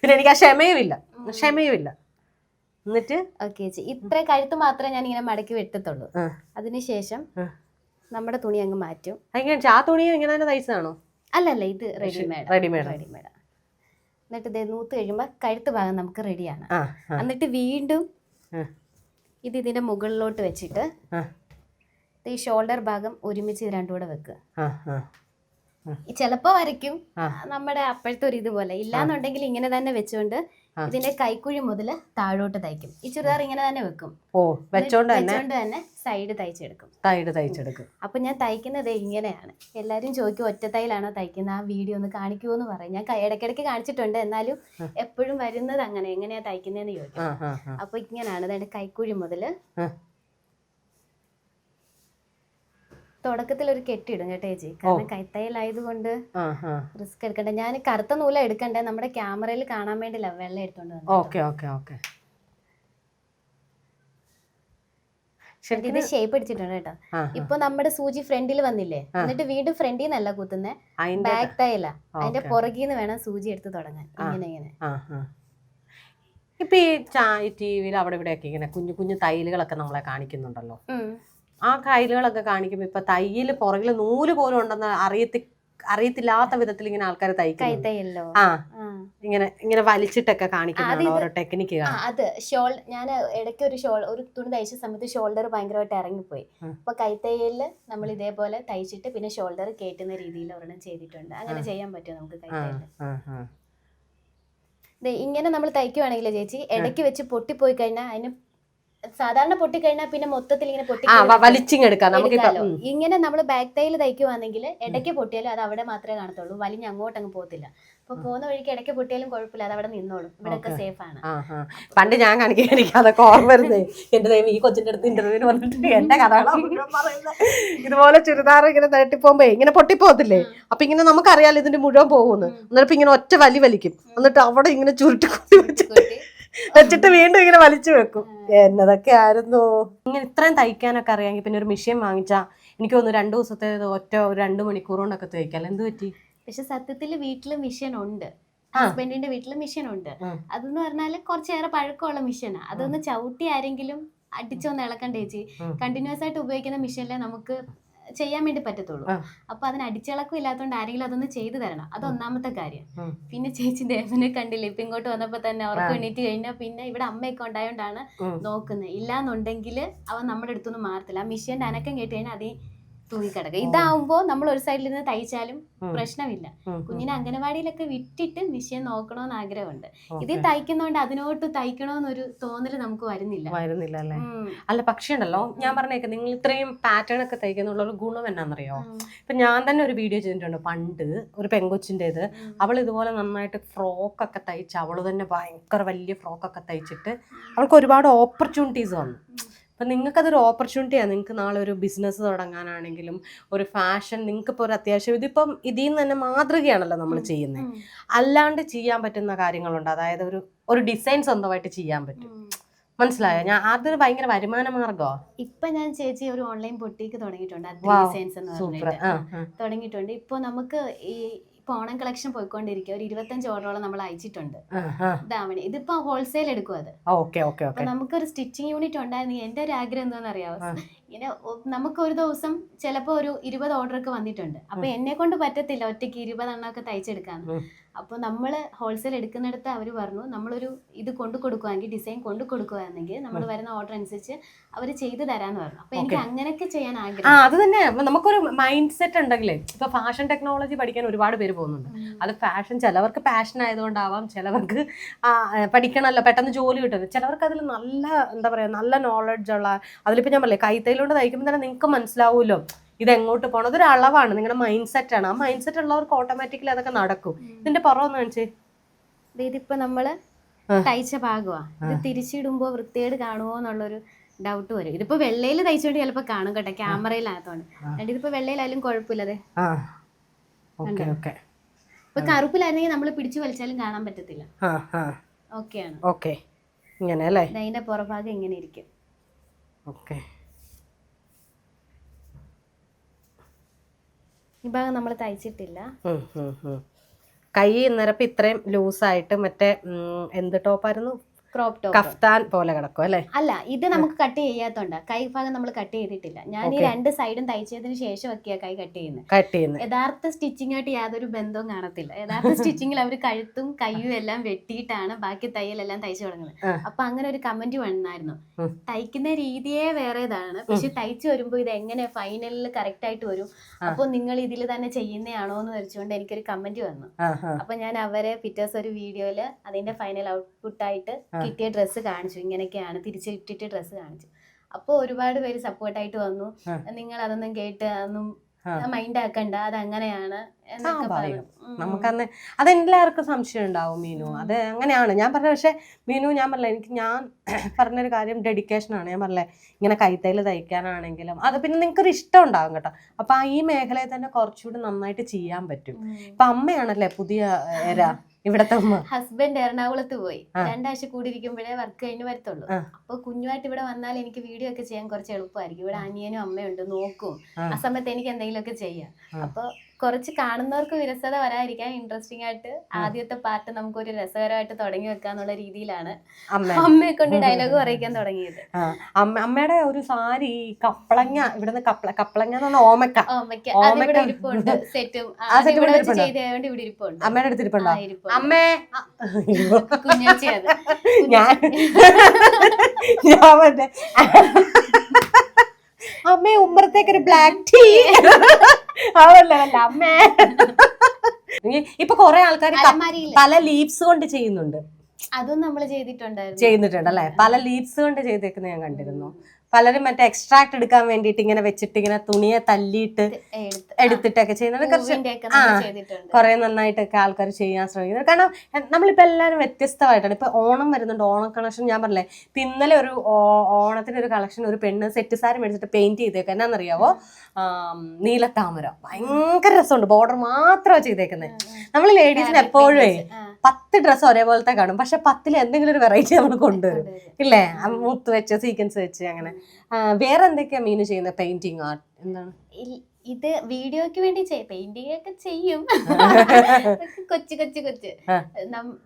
പിന്നെ എനിക്ക് ആ ക്ഷമയുമില്ല. ക്ഷമയുമില്ല. എന്നിട്ട്
ഓക്കെ ചേച്ചി. ഇത്ര കഴുത്ത് മാത്രമേ ഞാൻ ഇങ്ങനെ മടക്കി വെട്ടത്തുള്ളൂ. അതിനുശേഷം നമ്മുടെ തുണി അങ്ങ് മാറ്റും.
ആ തുണി ഇങ്ങനെ തന്നെ തയ്ച്ചതാണോ?
അല്ലല്ല ഇത് റെഡിമെയ്ഡ്
റെഡിമെയ്ഡ്
റെഡിമെയ്ഡ് എന്നിട്ട് ഇത് നൂത്ത് കഴിയുമ്പോൾ കഴുത്ത് ഭാഗം നമുക്ക് റെഡിയാണ് എന്നിട്ട് വീണ്ടും ഇത് ഇതിന്റെ മുകളിലോട്ട് വെച്ചിട്ട് ഈ ഷോൾഡർ ഭാഗം ഒരുമിച്ച് ഇത് രണ്ടും കൂടെ വെക്കുക ചിലപ്പോ വരയ്ക്കും. നമ്മുടെ അപ്പോഴത്തെ ഒരു ഇതുപോലെ. ഇല്ലാന്നുണ്ടെങ്കിൽ ഇങ്ങനെ തന്നെ വെച്ചുകൊണ്ട്. ഇതിന്റെ കൈക്കുഴി മുതൽ താഴോട്ട് തയ്ക്കും. ഈ ചുരിദാർ ഇങ്ങനെ തന്നെ വെക്കും.
ഓ വെച്ചോണ്ട് തന്നെ
വെച്ചോണ്ട് തന്നെ സൈഡ് തയ്ച്ചെടുക്കും.
സൈഡ് തയ്ച്ചെടുക്കും.
അപ്പൊ ഞാൻ തയ്ക്കുന്നത് ഇങ്ങനെയാണ്. എല്ലാരും ചോദിക്കും ഒറ്റ തൈലാണോ തയ്ക്കുന്നത് ആ വീഡിയോ ഒന്ന് കാണിക്കുമോ എന്ന് പറയും. ഞാൻ ഇടയ്ക്കിടയ്ക്ക് കാണിച്ചിട്ടുണ്ട്. എന്നാലും എപ്പോഴും വരുന്നത് അങ്ങനെ. എങ്ങനെയാ തയ്ക്കുന്നതെന്ന് ചോദിക്കും. അപ്പൊ ഇങ്ങനെയാണ് അതായത് കൈക്കുഴി മുതൽ
ആ.
തുടക്കത്തിൽ ഒരു കെട്ടിടും കേട്ടോ ചേച്ചി. കാരണം കൈത്തയ്യലായതുകൊണ്ട് റിസ്ക് എടുക്കണ്ട. ഞാൻ കറുത്ത നൂല എടുക്കണ്ടേ? നമ്മുടെ ക്യാമറയിൽ കാണാൻ വേണ്ടില്ല വെള്ളം എടുത്തോണ്ട്
ഓക്കെ ഓക്കെ ഓക്കെ.
ഇത് ഷേപ്പ് അടിച്ചിട്ടുണ്ട് കേട്ടോ. ഇപ്പൊ നമ്മുടെ സൂചി ഫ്രണ്ടിൽ വന്നില്ലേ? എന്നിട്ട് വീണ്ടും ഫ്രണ്ടിൽ നിന്നല്ല കുത്തുന്നേ. ബാക്ക് തൈല അതിന്റെ പുറകീന്ന് വേണം സൂചി എടുത്ത് തുടങ്ങാൻ. ഇങ്ങനെ ഇങ്ങനെ.
ഇപ്പൊ ഈ ടി വിയിൽ അവിടെ ഇവിടെയൊക്കെ ഇങ്ങനെ കുഞ്ഞു കുഞ്ഞു തൈലുകളൊക്കെ നമ്മളെ കാണിക്കുന്നുണ്ടല്ലോ. ആ കായലുകളൊക്കെ കാണിക്കുമ്പോൾ ഇപ്പൊ തയ്യൽ പുറകിൽ നൂൽ പോലും ഉണ്ടെന്ന് അറിയത്തി അറിയത്തില്ലാത്ത വിധത്തിൽ ഇങ്ങനെ ആൾക്കാർ തയ്ക്കുന്നു ആ. ഇങ്ങനെ ഇങ്ങനെ വലിച്ചിട്ടൊക്കെ
കാണിക്കുന്നു
ഓരോ ടെക്നിക്ക്
അത് ഷോൾ ഞാൻ ഇടയ്ക്ക് ഒരു ഷോൾ ഒരു തുണി തയ്ച്ച സമയത്ത് ഷോൾഡർ ഭയങ്കരമായിട്ട് ഇറങ്ങിപ്പോയി. അപ്പൊ കൈത്തയ്യലിൽ നമ്മൾ ഇതേപോലെ തയ്ച്ചിട്ട് പിന്നെ ഷോൾഡർ കേട്ടുന്ന രീതിയിൽ ഒരെണ്ണം ചെയ്തിട്ടുണ്ട്. അങ്ങനെ ചെയ്യാൻ പറ്റും നമുക്ക് ദേ ഇങ്ങനെ നമ്മൾ തയ്ക്കുവാണെങ്കിൽ ചേച്ചി ഇടയ്ക്ക് വെച്ച് പൊട്ടിപ്പോയി കഴിഞ്ഞാൽ അതിന് സാധാരണ പൊട്ടിക്കഴിഞ്ഞാൽ പിന്നെ മൊത്തത്തിൽ ഇങ്ങനെ പൊട്ടി
വലിച്ചിങ്ങെടുക്കാം. നമുക്ക്
ഇങ്ങനെ നമ്മൾ ബാക്ക് തൈയിൽ തയ്ക്കുവാണെങ്കിൽ ഇടയ്ക്ക് പൊട്ടിയാലും അത് അവിടെ മാത്രമേ കാണത്തുള്ളൂ. വലിഞ്ഞ് അങ്ങോട്ട് അങ്ങ് പോകത്തില്ല. അപ്പൊ പോകുന്ന വഴിക്ക് ഇടയ്ക്ക് പൊട്ടിയാലും കുഴപ്പമില്ല. അത് അവിടെ നിന്നോളും. ഇവിടെയൊക്കെ സേഫ് ആണ്.
പണ്ട് ഞാൻ കാണിക്കാൻ എനിക്ക് അതൊക്കെ ഓർമ്മ വരുന്നേ എന്റെ ദൈവം ഈ കൊച്ചിന്റെ അടുത്ത് ഇന്റർവ്യൂവിന് വന്നിട്ട് എന്റെ കഥകളാണ് ഇതുപോലെ ചുരിദാർ ഇങ്ങനെ തട്ടിപ്പോകുമ്പോ ഇങ്ങനെ പൊട്ടിപ്പോകത്തില്ലേ? അപ്പൊ ഇങ്ങനെ നമുക്കറിയാലോ ഇതിന്റെ മുഴുവൻ പോകുന്നു എന്നിട്ട് ഇങ്ങനെ ഒറ്റ വലി വലിക്കും. എന്നിട്ട് അവിടെ ഇങ്ങനെ ചുരുട്ടി കുത്തി വെച്ചിട്ട്. വെച്ചിട്ട് വീണ്ടും ഇങ്ങനെ വലിച്ചു വെക്കും. എന്നതൊക്കെ ആയിരുന്നു. ഇങ്ങനെ ഇത്രയും തയ്ക്കാനൊക്കെ അറിയാമെങ്കിൽ പിന്നെ ഒരു മെഷീൻ വാങ്ങിച്ചാ എനിക്ക് തോന്നുന്നു രണ്ടു ദിവസത്തെ ഒറ്റ ഒരു രണ്ട് മണിക്കൂർ കൊണ്ടൊക്കെ തയ്ക്കാം. എന്ത് പറ്റി?
പക്ഷെ സത്യത്തിൽ വീട്ടിൽ മെഷീൻ ഉണ്ട്. ഹസ്ബൻഡിന്റെ വീട്ടിൽ മെഷീൻ ഉണ്ട്. അതെന്ന് പറഞ്ഞാൽ കുറച്ചേറെ പഴക്കമുള്ള മിഷനാ അതൊന്ന് ചവിട്ടി ആരെങ്കിലും അടിച്ചൊന്ന് ഇളക്കണ്ട ചേച്ചി? കണ്ടിന്യൂസ് ആയിട്ട് ഉപയോഗിക്കുന്ന മെഷീനിലെ നമുക്ക് ചെയ്യാൻ വേണ്ടി പറ്റത്തുള്ളൂ. അപ്പൊ അതിന് അടിച്ചിളക്കം ഇല്ലാത്തതുകൊണ്ട് ആരെങ്കിലും അതൊന്ന് ചെയ്തു തരണം. അത് ഒന്നാമത്തെ കാര്യം. പിന്നെ ചേച്ചി ദേവനെ കണ്ടില്ല? ഇപ്പൊ ഇങ്ങോട്ട് വന്നപ്പോ തന്നെ അവർക്ക് എണീറ്റ് കഴിഞ്ഞാൽ പിന്നെ ഇവിടെ അമ്മയൊക്കെ ഉണ്ടായോണ്ടാണ്. നോക്കുന്നത് ഇല്ലാന്നുണ്ടെങ്കിൽ അവൻ നമ്മുടെ അടുത്തൊന്നും മാറത്തില്ല. ആ മിഷ്യന്റെ അനക്കം കേട്ട് കഴിഞ്ഞാൽ അതേ തൂങ്ങിക്കിടക്കുക ഇതാവുമ്പോ നമ്മൾ ഒരു സൈഡിൽ നിന്ന് തയ്ച്ചാലും പ്രശ്നമില്ല. കുഞ്ഞിനെ അംഗനവാടിയിലൊക്കെ വിട്ടിട്ട് മിഷ്യൻ നോക്കണമെന്ന് ആഗ്രഹമുണ്ട്. ഇത്. തയ്ക്കുന്നോണ്ട് അതിനോട്ട് തയ്ക്കണമെന്നൊരു തോന്നൽ നമുക്ക് വരുന്നില്ല.
വരുന്നില്ല അല്ലേ? അല്ല പക്ഷേ ഉണ്ടല്ലോ ഞാൻ പറഞ്ഞേക്ക നിങ്ങൾ ഇത്രയും പാറ്റേൺ ഒക്കെ തയ്ക്കുന്നുള്ള ഒരു ഗുണം എന്നാണെന്നറിയോ
ഉം.
ഇപ്പൊ ഞാൻ തന്നെ ഒരു വീഡിയോ ചെയ്തിട്ടുണ്ട്. പണ്ട് ഒരു
പെങ്കൊച്ചിന്റെത്.
അവൾ ഇതുപോലെ നന്നായിട്ട് ഫ്രോക്ക് ഒക്കെ തയ്ച്ച് അവൾ തന്നെ ഭയങ്കര വലിയ ഫ്രോക്ക് ഒക്കെ തയ്ച്ചിട്ട് അവൾക്ക് ഒരുപാട് ഓപ്പർച്യൂണിറ്റീസ് വന്നു. അപ്പം നിങ്ങൾക്കതൊരു ഓപ്പർച്യൂണിറ്റിയാണ് നിങ്ങൾക്ക് നാളെ ഒരു ബിസിനസ് തുടങ്ങാനാണെങ്കിലും ഒരു ഫാഷൻ നിങ്ങൾക്കിപ്പോൾ ഒരു അത്യാവശ്യം ഇതിപ്പം ഇതിൽ നിന്ന് തന്നെ മാതൃകയാണല്ലോ നമ്മൾ ചെയ്യുന്നത് അല്ലാണ്ട് ചെയ്യാൻ പറ്റുന്ന കാര്യങ്ങളുണ്ട്. അതായത് ഒരു ഒരു ഡിസൈൻ സ്വന്തമായിട്ട് ചെയ്യാൻ പറ്റും. മനസ്സിലായോ? ഞാൻ അത് ഭയങ്കര വരുമാന മാർഗോ
ഇപ്പൊ ഞാൻ ചേച്ചി ഒരു ഓൺലൈൻ പൊട്ടിക്ക് തുടങ്ങിയിട്ടുണ്ട്. ഡിസൈൻസ് എന്ന് പറഞ്ഞിട്ട്. തുടങ്ങിയിട്ടുണ്ട്. ഇപ്പൊ നമുക്ക് ഈ ഇപ്പൊ ഓണം കളക്ഷൻ പോയിക്കൊണ്ടിരിക്കുക ഒരു ഇരുപത്തഞ്ച് ഓർഡറോളം നമ്മൾ അയച്ചിട്ടുണ്ട്. ദാവണി ഇതിപ്പോ ഹോൾസെയിൽ എടുക്കും അത്.
ഓക്കെ ഓക്കെ
നമുക്കൊരു സ്റ്റിച്ചിങ് യൂണിറ്റ് ഉണ്ടായിരുന്നു. എന്റെ ഒരു ആഗ്രഹം എന്താണെന്ന് അറിയാവോ
ആ.
ഇങ്ങനെ നമുക്ക് ഒരു ദിവസം ചിലപ്പോ ഒരു ഇരുപത് ഓർഡർ ഒക്കെ വന്നിട്ടുണ്ട്. അപ്പൊ എന്നെ കൊണ്ട് പറ്റത്തില്ല ഒറ്റയ്ക്ക് ഇരുപതെണ്ണം ഒക്കെ തയ്ച്ചെടുക്കാൻ
ഉം.
അപ്പൊ നമ്മൾ ഹോൾസെയിൽ എടുക്കുന്നിടത്ത് അവർ പറഞ്ഞു നമ്മളൊരു ഇത് കൊണ്ടു കൊടുക്കുവാണെങ്കിൽ ഡിസൈൻ കൊണ്ടു കൊടുക്കുകയാണെങ്കിൽ നമ്മൾ വരുന്ന ഓർഡർ അനുസരിച്ച് അവർ ചെയ്തു തരാന്ന് പറഞ്ഞു. അപ്പോൾ എനിക്ക്. അങ്ങനെയൊക്കെ ചെയ്യാൻ
ആ
ആഗ്രഹം
അത് തന്നെ. നമുക്കൊരു മൈൻഡ് സെറ്റ് ഉണ്ടെങ്കിലേ ഇപ്പൊ ഫാഷൻ ടെക്നോളജി പഠിക്കാൻ ഒരുപാട് പേര് പോകുന്നുണ്ട്. അത് ഫാഷൻ ചിലവർക്ക് പാഷൻ ആയതുകൊണ്ടാവാം ചിലവർക്ക് ആ, പഠിക്കണമല്ലോ പെട്ടെന്ന് ജോലി കിട്ടുന്നത് ചിലവർക്ക് അതിൽ നല്ല എന്താ പറയാ നല്ല നോളജ് ഉള്ള അതിലിപ്പോ ഞാൻ പറയില്ലേ കൈത്തൈലോണ്ട് തയ്ക്കുമ്പോൾ തന്നെ നിങ്ങൾക്ക് മനസ്സിലാവുമല്ലോ ഇത് എങ്ങോട്ട് പോകണം അതൊരു അളവാണ്. നിങ്ങളുടെ മൈൻഡ് സെറ്റ് ആണ്. ആ മൈൻഡ് സെറ്റ് ഉള്ളവർക്ക് ഓട്ടോമാറ്റിക്കലി അതൊക്കെ നടക്കും. ഇതിന്റെ പുറമെന്ന് കാണിച്ചേ.
ഇതിപ്പോ
നമ്മൾ.
തയ്ച്ച ഭാഗമാ ഇത് തിരിച്ചിടുമ്പോ വൃത്തികേട് കാണുമോ എന്നുള്ളൊരു ഡൗട്ട് വരും. ഇതിപ്പോ വെള്ളയിൽ തയ്ച്ചോണ്ട് ചിലപ്പോ കാണും കേട്ടോ. ക്യാമറയിലാകത്തോണ്ട്. എന്നിട്ട് ഇതിപ്പോ വെള്ളയിലായാലും
കുഴപ്പമില്ലതെ
ഇപ്പൊ കറുപ്പിലായിരുന്നെങ്കിൽ നമ്മൾ പിടിച്ചു വലിച്ചാലും കാണാൻ പറ്റത്തില്ല.
ഓക്കെ ആണ്
ഓക്കെയാണ്.
ഓക്കെ. ഇങ്ങനെ അല്ലേ?
അതിന്റെ പുറഭാഗം ഇങ്ങനെ ഇരിക്കും.
ഓക്കെ.
ഈ ഭാഗം നമ്മൾ തയ്ച്ചിട്ടില്ല.
കൈ നിരപ്പ് ഇത്രയും ലൂസായിട്ട് മറ്റേ എന്ത് ടോപ്പായിരുന്നു
ക്രോപ്പ് ടോപ്പ്
കഫ്താൻ പോലെ കിടക്കും അല്ലേ?
അല്ല ഇത് നമുക്ക് കട്ട് ചെയ്യാത്തോണ്ട്. കൈ ഭാഗം നമ്മൾ കട്ട് ചെയ്തിട്ടില്ല. ഞാൻ ഈ രണ്ട് സൈഡും തയ്ച്ചതിന് ശേഷം ഒക്കെയാ കൈ കട്ട് ചെയ്യുന്നത്
കട്ട് ചെയ്യുന്നത്
യഥാർത്ഥ സ്റ്റിച്ചിങ് ആയിട്ട് യാതൊരു ബന്ധവും കാണത്തില്ല. യഥാർത്ഥ സ്റ്റിച്ചിങ്ങിൽ അവർ കഴുത്തും കയ്യും എല്ലാം വെട്ടിയിട്ടാണ് ബാക്കി തയ്യലെല്ലാം തയ്ച്ചു തുടങ്ങുന്നത് അപ്പൊ അങ്ങനെ ഒരു കമന്റ് വന്നായിരുന്നു. തയ്ക്കുന്ന രീതിയെ വേറേതാണ്. പക്ഷെ തയ്ച്ചു വരുമ്പോ ഇത് എങ്ങനെ ഫൈനലിൽ കറക്റ്റ് ആയിട്ട് വരും?
അപ്പോൾ
അപ്പൊ നിങ്ങൾ ഇതിൽ തന്നെ ചെയ്യുന്നതാണോ എന്ന് വെച്ചുകൊണ്ട് എനിക്കൊരു കമന്റ് വന്നു. അപ്പൊ ഞാൻ അവരെ പിറ്റേഴ്സ് ഒരു വീഡിയോയിൽ അതിന്റെ ഫൈനൽ ഔട്ട്പുട്ട് ആയിട്ട്. കിട്ടിയ ഡ്രസ്സ് കാണിച്ചു. ഇങ്ങനെയൊക്കെയാണ് തിരിച്ചിട്ടിട്ട് ഡ്രസ്സ് കാണിച്ചു. അപ്പോൾ ഒരുപാട് പേര് സപ്പോർട്ടായിട്ട് വന്നു. നിങ്ങൾ അതൊന്നും കേട്ട് അതൊന്നും. മൈൻഡ് ആക്കണ്ട. അത് അങ്ങനെയാണ്. പറഞ്ഞു.
നമുക്കന്ന് അതെല്ലാവർക്കും സംശയം ഉണ്ടാവും മീനു. അത് അങ്ങനെയാണ്. ഞാൻ പറഞ്ഞ പക്ഷെ മീനു ഞാൻ പറഞ്ഞില്ല എനിക്ക് ഞാൻ പറഞ്ഞൊരു കാര്യം ഡെഡിക്കേഷൻ ആണ്. ഞാൻ പറഞ്ഞേ ഇങ്ങനെ കൈത്തയിൽ തയ്ക്കാനാണെങ്കിലും അത് പിന്നെ നിങ്ങൾക്കൊരു ഇഷ്ടം ഉണ്ടാകും കേട്ടോ. അപ്പൊ ആ ഈ മേഖലയിൽ തന്നെ കുറച്ചുകൂടി നന്നായിട്ട് ചെയ്യാൻ പറ്റും. ഇപ്പൊ അമ്മയാണല്ലേ പുതിയ എര ഇവിടത്തെ
ഹസ്ബൻഡ് എറണാകുളത്ത് പോയി. രണ്ടാഴ്ച കൂടി ഇരിക്കുമ്പോഴേ വർക്ക് കഴിഞ്ഞ് വരത്തുള്ളൂ. അപ്പൊ കുഞ്ഞുമായിട്ട് ഇവിടെ വന്നാൽ എനിക്ക് വീഡിയോ ഒക്കെ ചെയ്യാൻ കുറച്ച് എളുപ്പമായിരിക്കും ഇവിടെ അനിയനും അമ്മയുണ്ട് നോക്കും
ആ.
സമയത്ത് എനിക്ക് എന്തെങ്കിലുമൊക്കെ ചെയ്യാം. അപ്പൊ കുറച്ച് കാണുന്നവർക്ക് വിരസത വരാതിരിക്കാൻ ഇൻട്രസ്റ്റിംഗ് ആയിട്ട് ആദ്യത്തെ പാർട്ട് നമുക്കൊരു രസകരമായിട്ട് തുടങ്ങി വെക്കാന്നുള്ള രീതിയിലാണ്
അമ്മ.
അമ്മയെ കൊണ്ട് ഡയലോഗ് പറയിക്കാൻ തുടങ്ങിയത്.
അമ്മയുടെ ഒരു സാരി കപ്പളങ്ങ ഇവിടുന്ന് കപ്പള കപ്പളങ്ങ എന്ന് പറഞ്ഞാൽ ഓമക്ക
ഇരിപ്പുണ്ട്. സെറ്റും. ഇവിടെ
ഇരിപ്പുണ്ടോ?
ഇരിപ്പുണ്ട്.
അമ്മയുടെ
ആ, ഇരിപ്പുണ്ട്.
അമ്മേ. ഞാൻ ഞാൻ മറ്റേ അമ്മേ ഉമ്മറത്തേക്ക് ഒരു ബ്ലാക്ക് ടീ അവല്ല അമ്മേ. ഇപ്പൊ കൊറേ ആൾക്കാർ പല ലീവ്സ് കൊണ്ട് ചെയ്യുന്നുണ്ട്.
അതും നമ്മൾ ചെയ്തിട്ടുണ്ടായിരുന്നു.
ചെയ്തിട്ടുണ്ട് അല്ലെ? പല ലീവ്സ് കൊണ്ട് ചെയ്തേക്കുന്നത് ഞാൻ കണ്ടിരുന്നു. പലരും മറ്റേ എക്സ്ട്രാക്ട് എടുക്കാൻ വേണ്ടിയിട്ട് ഇങ്ങനെ വെച്ചിട്ട് ഇങ്ങനെ തുണിയെ തല്ലിയിട്ട്
എടുത്ത്
എടുത്തിട്ടൊക്കെ ചെയ്യുന്നത് കുറച്ച് ആ. കുറെ നന്നായിട്ടൊക്കെ ആൾക്കാർ ചെയ്യാൻ ശ്രമിക്കുന്നത്. കാരണം നമ്മളിപ്പോ എല്ലാവരും വ്യത്യസ്തമായിട്ടാണ്. ഇപ്പൊ ഓണം വരുന്നുണ്ട്. ഓണം കളക്ഷൻ ഞാൻ പറഞ്ഞില്ലേ ഇപ്പൊ ഇന്നലെ ഒരു ഓണത്തിന് ഒരു കളക്ഷൻ ഒരു പെണ്ണ് സെറ്റ് സാരി മേടിച്ചിട്ട് പെയിന്റ് ചെയ്തേക്കുക എന്നാന്നറിയാവോ ആം, നീലത്താമര. ഭയങ്കര രസമുണ്ട്. ബോർഡർ മാത്രമാണ് ചെയ്തേക്കുന്നത് നമ്മൾ ലേഡീസിന് എപ്പോഴും പത്ത് ഡ്രസ്സ് ഒരേപോലത്തെ കാണും. പക്ഷെ പത്തിൽ എന്തെങ്കിലും ഒരു വെറൈറ്റി നമ്മൾ കൊണ്ടുവരും. ഇല്ലേ? മുത്ത് വെച്ച് സീക്വൻസ് വെച്ച് അങ്ങനെ. വേറെ എന്തൊക്കെയാ മീന് ചെയ്യുന്നത് പെയിന്റിങ് ആർട്ട് എന്താണ്?
ഇത് വീഡിയോക്ക് വേണ്ടി പെയിന്റിംഗ് ഒക്കെ ചെയ്യും. കൊച്ചു കൊച്ചു കൊച്ചു.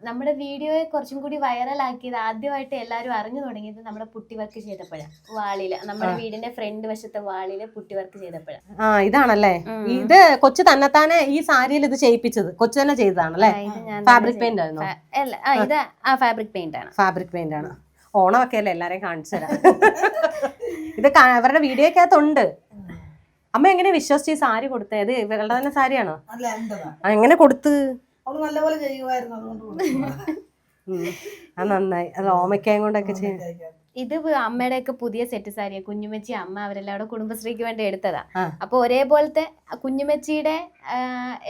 നമ്മുടെ വീഡിയോയെ കുറച്ചും കൂടി വൈറലാക്കിയത് ആദ്യമായിട്ട് എല്ലാരും അറിഞ്ഞു തുടങ്ങിയത് നമ്മുടെ പുട്ടി വർക്ക് ചെയ്തപ്പോഴാണ് വാളിൽ. നമ്മുടെ വീടിന്റെ ഫ്രണ്ട് വശത്തെ വാളിൽ പുട്ടി വർക്ക് ചെയ്തപ്പോഴാണ്
ആ ഇതാണല്ലേ? ഇത് കൊച്ചു തന്നെത്താനെ ഈ സാരിയിൽ ഇത് ചെയ്യിപ്പിച്ചത്. കൊച്ചു തന്നെ ചെയ്തതാണല്ലേ? ഫാബ്രിക് പെയിന്റ് ആയിരുന്നു?
അല്ല ഇത് ആ ഫാബ്രിക് പെയിന്റ് ആണ്.
ഫാബ്രിക് പെയിന്റ് ആണ്. ഓണമൊക്കെ അല്ലേ എല്ലാരെയും കാണിച്ചു തരാം. ഇത് അവരുടെ വീഡിയോക്കകത്തുണ്ട് അമ്മ എങ്ങനെ വിശ്വസിച്ച് ഈ സാരി കൊടുത്തേ ഇത് ഇവരുടെ തന്നെ സാരിയാണോ
അല്ല എന്റേതാ
ആ, എങ്ങനെ കൊടുത്ത്
അവൾ നല്ലപോലെ ചെയ്യുമായിരുന്നു അതുകൊണ്ട്.
ഉം. അത് നന്നായി അത് ഓമയ്ക്കായും കൊണ്ടൊക്കെ ചെയ്യും
തയ്ക്കാൻ.
ഇത് അമ്മയുടെ ഒക്കെ പുതിയ സെറ്റ് സാരിയാ കുഞ്ഞുമച്ചി അമ്മ അവരെല്ലാം കൂടെ കുടുംബശ്രീക്ക് വേണ്ടി എടുത്തതാ
ആ.
അപ്പൊ ഒരേപോലത്തെ കുഞ്ഞുമച്ചിയുടെ ആ,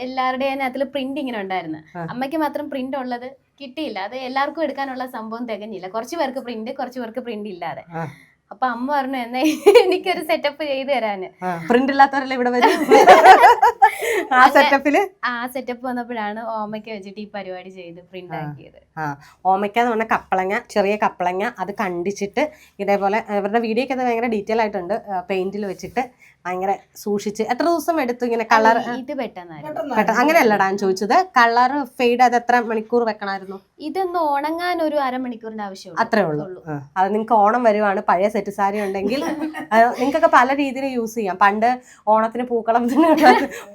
എല്ലാവരുടെയും അതിൽ പ്രിന്റ് ഇങ്ങനെ ഉണ്ടായിരുന്നു
ആ.
അമ്മയ്ക്ക് മാത്രം പ്രിന്റ് ഉള്ളത് കിട്ടിയില്ല അത് എല്ലാവർക്കും എടുക്കാനുള്ള സംഭവം തികഞ്ഞില്ല കുറച്ച് പേർക്ക് പ്രിന്റ് കുറച്ച് പേർക്ക് പ്രിന്റ് ഇല്ലാതെ
ആ.
അപ്പൊ അമ്മ പറഞ്ഞു എന്നാ എനിക്കൊരു സെറ്റപ്പ് ചെയ്തു തരാന്.
പ്രിന്റ് ഇല്ലാത്തവരല്ലേ ഇവിടെ വരും? ആ സെറ്റപ്പിൽ
ആ സെറ്റപ്പ് വന്നപ്പോഴാണ് ഓമയ്ക്ക വെച്ചിട്ട് ഈ പരിപാടി ചെയ്ത് പ്രിന്റ്. ആക്കിയത്.
ആ. ഓമയ്ക്ക എന്ന് പറഞ്ഞ കപ്പളങ്ങ ചെറിയ കപ്പളങ്ങ അത് കണ്ടിച്ചിട്ട് ഇതേപോലെ ഇവരുടെ വീഡിയോ ഒക്കെ അത് ഭയങ്കര ഡീറ്റെയിൽ ആയിട്ടുണ്ട് പെയിന്റിൽ വെച്ചിട്ട്. ഭയങ്കര സൂക്ഷിച്ച്. എത്ര ദിവസം എടുത്തു ഇങ്ങനെ കളർ
ഇത് പെട്ടെന്നായിരുന്നു.
പെട്ടെന്ന്
അങ്ങനെയല്ലടാ ഞാൻ ചോദിച്ചത്. കളർ ഫെയ്ഡ് അത് എത്ര മണിക്കൂർ വെക്കണമായിരുന്നു?
ഇതൊന്ന് ഉണങ്ങാൻ ഒരു അരമണിക്കൂറിന്റെ ആവശ്യം
അത്രേ ഉള്ളൂ. അത് നിങ്ങൾക്ക് ഓണം വരുവാണ് പഴയ സെറ്റ് സാരി ഉണ്ടെങ്കിൽ. നിങ്ങൾക്കൊക്കെ പല രീതിയിൽ യൂസ് ചെയ്യാം. പണ്ട് ഓണത്തിന് പൂക്കളം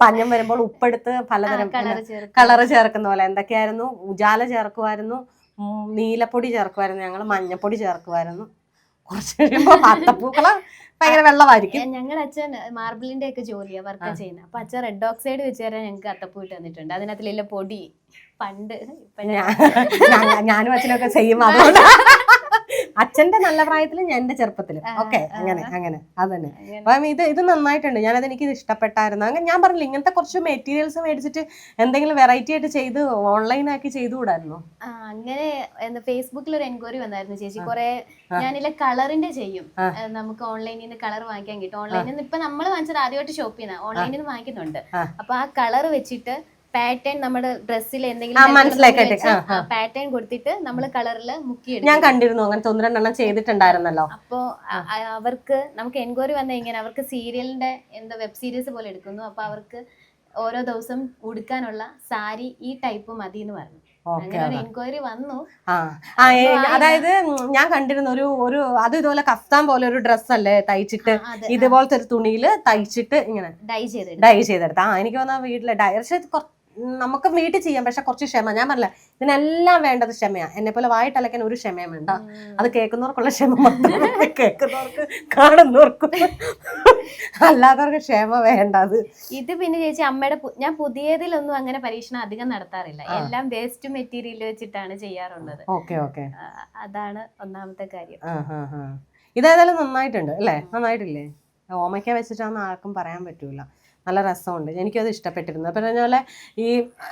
പഞ്ഞം വരുമ്പോൾ ഉപ്പെടുത്ത് പലതരം
കളർ
ചേർക്കുന്ന പോലെ. എന്തൊക്കെയായിരുന്നു? ഉജാല ചേർക്കുമായിരുന്നു. നീലപ്പൊടി ചേർക്കുമായിരുന്നു ഞങ്ങൾ മഞ്ഞപ്പൊടി ചേർക്കുമായിരുന്നു. കുറച്ച് കഴിയുമ്പോൾ പത്തപ്പൂക്കളം ഭയങ്കര വെള്ളമായിരിക്കും.
ഞങ്ങളുടെ അച്ഛൻ മാർബിളിന്റെ ഒക്കെ ജോലിയാ വർക്ക് ചെയ്യുന്നത് അപ്പൊ അച്ഛൻ റെഡ് ഓക്സൈഡ് വെച്ച് തരാൻ ഞങ്ങൾക്ക് അത്തപ്പൂട്ട് തന്നിട്ടുണ്ട്. അതിനകത്തിലെ പൊടി പണ്ട്
ഞാനും അച്ഛനൊക്കെ ചെയ്യും അതുകൊണ്ട്. അച്ഛന്റെ നല്ല പ്രായത്തിലും ഞാൻ എന്റെ ചെറുപ്പത്തിലും. ഓക്കെ അങ്ങനെ അങ്ങനെ. അത് തന്നെ അപ്പം ഇത് ഇത് നന്നായിട്ടുണ്ട്. ഞാനത് എനിക്ക് ഇത് ഇഷ്ടപ്പെട്ടായിരുന്നു. അങ്ങനെ ഞാൻ പറഞ്ഞില്ല ഇങ്ങനത്തെ കുറച്ച് മെറ്റീരിയൽസ് മേടിച്ചിട്ട് എന്തെങ്കിലും വെറൈറ്റി ആയിട്ട് ചെയ്ത് ഓൺലൈൻ ആക്കി ചെയ്തുകൂടായിരുന്നു?
അങ്ങനെ ഫേസ്ബുക്കിൽ ഒരു എൻക്വയറി വന്നായിരുന്നു ചേച്ചി. കുറെ. ഞാനില്ല കളറിന്റെ ചെയ്യും. നമുക്ക് ഓൺലൈനിൽ നിന്ന് കളർ വാങ്ങിക്കാൻ കിട്ടും. ഓൺലൈനിൽ നിന്ന് ഇപ്പൊ നമ്മൾ വാങ്ങിച്ചത് ആദ്യമായിട്ട് ഷോപ്പ് ചെയ്യുന്ന ഓൺലൈനിൽ നിന്ന് വാങ്ങിക്കുന്നുണ്ട്. അപ്പൊ ആ കളർ വെച്ചിട്ട് പാറ്റേൺ നമ്മുടെ ഡ്രസ്സിൽ എന്തെങ്കിലും
മനസ്സിലായി കേട്ട്. ആ, ആ.
പാറ്റേൺ കൊടുത്തിട്ട് നമ്മൾ കളറിൽ മുക്കി
ഞാൻ കണ്ടിരുന്നു അങ്ങനത്തെ ഒന്ന് രണ്ടെണ്ണം ചെയ്തിട്ടുണ്ടായിരുന്നല്ലോ.
അപ്പോ അവർക്ക് നമുക്ക് എൻക്വയറി വന്ന ഇങ്ങനെ അവർക്ക് സീരിയലിന്റെ എന്താ വെബ് സീരീസ് പോലെ എടുക്കുന്നു. അപ്പൊ അവർക്ക് ഓരോ ദിവസം ഉടുക്കാനുള്ള സാരി ഈ ടൈപ്പ് മതി എന്ന് പറഞ്ഞു
അതായത് ഞാൻ കണ്ടിരുന്നു ഒരു ഒരു അത് ഇതുപോലെ കഫ്താൻ പോലെ ഒരു ഡ്രസ് അല്ലേ തയ്ച്ചിട്ട് ഇതുപോലത്തെ ഒരു തുണിയിൽ തയ്ച്ചിട്ട് ഇങ്ങനെ
ഡൈ ചെയ്ത്
ഡൈ ചെയ്തെടുത്ത. ആ എനിക്ക് തോന്നാ വീട്ടിലെ ഡൈ പക്ഷെ നമുക്ക് വീട്ടിൽ ചെയ്യാം പക്ഷെ കുറച്ച് ക്ഷമ. ഞാൻ പറഞ്ഞില്ല ഇതിനെല്ലാം വേണ്ടത് ക്ഷമയാണ് എന്നെ പോലെ വായിട്ടലക്കാൻ ഒരു ക്ഷമയും വേണ്ട. അത് കേൾക്കുന്നവർക്കുള്ള ക്ഷമ കേൾക്കുന്നവർക്ക് കാണുന്നവർക്കും. അല്ലാത്തവർക്ക് ക്ഷമ വേണ്ട അത്.
ഇത് പിന്നെ ചേച്ചി അമ്മയുടെ ഞാൻ പുതിയതിലൊന്നും അങ്ങനെ പരീക്ഷണം അധികം നടത്താറില്ല. എല്ലാം വേസ്റ്റ് മെറ്റീരിയൽ വെച്ചിട്ടാണ് ചെയ്യാറുള്ളത്.
Okay okay.
അതാണ് ഒന്നാമത്തെ കാര്യം.
ഇതേതായാലും നന്നായിട്ടുണ്ട് അല്ലേ? നന്നായിട്ടില്ലേ? ഓമയ്ക്ക വെച്ചിട്ടാന്ന് ആർക്കും പറയാൻ പറ്റൂല. നല്ല രസമുണ്ട്. എനിക്കത് ഇഷ്ടപ്പെട്ടിരുന്നു. അപ്പം പറഞ്ഞ പോലെ ഈ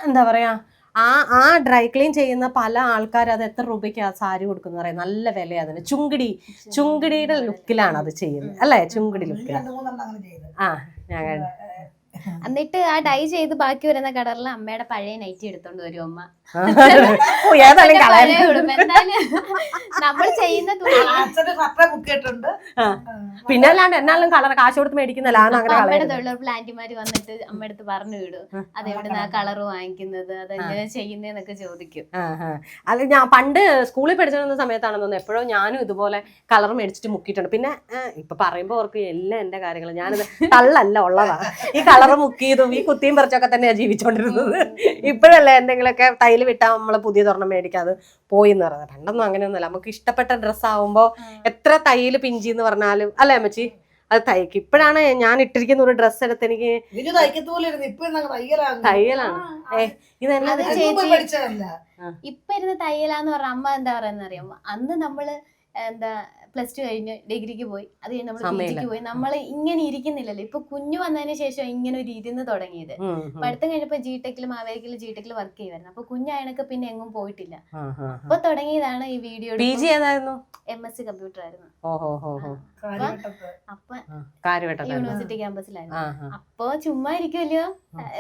എന്താ പറയുക ആ ആ ഡ്രൈ ക്ലീൻ ചെയ്യുന്ന പല ആൾക്കാർ അത് എത്ര രൂപയ്ക്ക് ആ സാരി കൊടുക്കുന്ന പറയാം നല്ല വില അതിന്. ചുങ്കിടി ചുങ്കിടിയുടെ ലുക്കിലാണ് അത് ചെയ്യുന്നത്. അല്ലേ? ചുങ്കിടി ലുക്കിലാണ് ആ ഞാൻ.
എന്നിട്ട് ആ ഡൈ ചെയ്ത് ബാക്കി വരുന്ന കളറിൽ അമ്മയുടെ പഴയ നൈറ്റി എടുത്തോണ്ട് വരും അമ്മ പഴയ ഉടുപ്പ്. എന്തായാലും നമ്മൾ ചെയ്യുന്ന തുണി.
പിന്നെ അല്ലാണ്ട് എന്നാലും കളർ കാശ് കൊടുത്ത് മേടിക്കുന്നല്ല അങ്ങനെ
അമ്മയുടെ ആന്റിമാര് വന്നിട്ട് അമ്മ അടുത്ത് പറഞ്ഞു വിടും.
അതെവിടെ
അത് എവിടുന്ന ആ കളർ വാങ്ങിക്കുന്നത്? അതെങ്ങനെ ചെയ്യുന്നതെന്നൊക്കെ ചോദിക്കും.
അത് ഞാൻ പണ്ട് സ്കൂളിൽ പഠിച്ചിരുന്ന സമയത്താണെന്ന് തോന്നുന്നു എപ്പോഴും ഞാനും ഇതുപോലെ കളർ മേടിച്ചിട്ട് മുക്കിയിട്ടുണ്ട്. പിന്നെ ഇപ്പൊ പറയുമ്പോ ഓർക്കും എല്ലാം എന്റെ കാര്യങ്ങൾ ഞാനിത് തള്ളല്ല ഉള്ളതാ. ഈ കളർ മുക്കിയതും ഈ കുത്തിയും പറിച്ചൊക്കെ തന്നെയാ ജീവിച്ചോണ്ടിരുന്നത്. ഇപ്പോഴല്ലേ എന്തെങ്കിലുമൊക്കെ തൈൽ വിട്ടാൽ നമ്മൾ പുതിയ തുറണം മേടിക്കാതെ പോയി എന്ന് പറയുന്നത് പണ്ടൊന്നും അങ്ങനെയൊന്നുമല്ല. നമുക്ക് ഇഷ്ടപ്പെട്ട ഡ്രസ്സ് ആവുമ്പോ എത്ര തൈൽ പിഞ്ചി എന്ന് പറഞ്ഞാലും അല്ലേ അമ്മച്ചി? അത് തയ്ക്കും. ഇപ്പോഴാണ് ഞാൻ ഇട്ടിരിക്കുന്ന ഒരു ഡ്രസ്സ് എടുത്ത് എനിക്ക്
തയ്യലാണ്.
ഏ ഇതെന്നാ?
ചേച്ചി- ഇപ്പൊ ഇരുന്ന് തയ്യലാന്ന് പറഞ്ഞ അമ്മ എന്താ പറയുന്ന അറിയാമോ അന്ന് നമ്മൾ എന്താ പ്ലസ് ടു കഴിഞ്ഞ് ഡിഗ്രിക്ക് പോയി. അത് കഴിഞ്ഞ് നമ്മൾ. പോയി. നമ്മൾ ഇങ്ങനെ ഇരിക്കുന്നില്ലല്ലോ. ഇപ്പൊ കുഞ്ഞു വന്നതിന് ശേഷം ഇങ്ങനെ ഒരു ഇരുന്ന് തുടങ്ങിയത്. പഠിത്തം കഴിഞ്ഞപ്പോ ജി ടെക്കിലും മാവേലിക്കലും ജി ടെക്കിലും വർക്ക് ചെയ്യുമായിരുന്നു അപ്പൊ കുഞ്ഞായണക്ക് പിന്നെ എങ്ങും പോയിട്ടില്ല. അപ്പൊ തുടങ്ങിയതാണ് ഈ video M S C computer ആയിരുന്നു. അപ്പൊ യൂണിവേഴ്സിറ്റി ക്യാമ്പസിലായിരുന്നു അപ്പൊ ചുമ്മാ ഇരിക്കുമല്ലോ